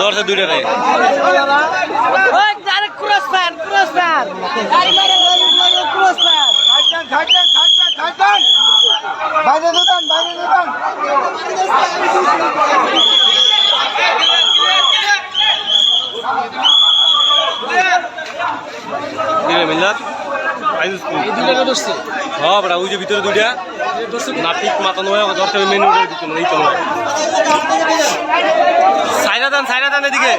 দরজা দুইটা রে ক্রস ফায়ার ক্রস ফায়ার গাড়ি মারে ক্রস ফায়ার ঘাটটান ঘাটটান ঘাটটান ঘাটটান বাইরে দুটান বাইরে দুটান Thank you. দিলে মিল্লাত আইস এই দুইটা ধরছে? হ্যাঁ বড়া ওই যে ভিতরে দুইটা। নাপিক মাথা নয় হবে মেনু দিতে না এই তো সাইরা দান সাইরা দান এদিকে।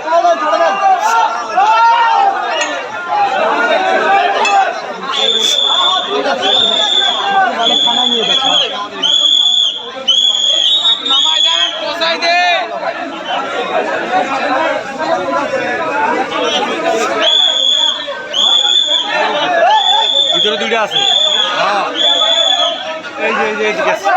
ভিতরে দুইটা আছে। হ্যাঁ এই যে এই যে এদিকে আছে।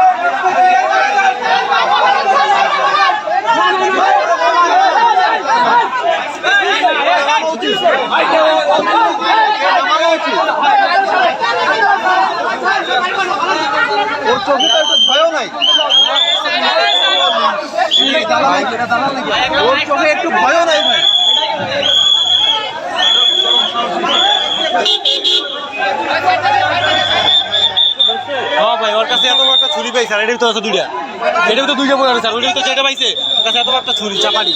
ওর চোখে তো একটু ভয়ও নাই। ওর চোখে একটু ভয়ও নাই। ভাই কাছে এত একটা ছুরি পাইছে, আর এটাই তো আছে দুইটা। এটাই তো দুইটা পড়ে আছে ওইটাই তো চাইটা পাইছে। তার কাছে এত একটা ছুরি চাপানি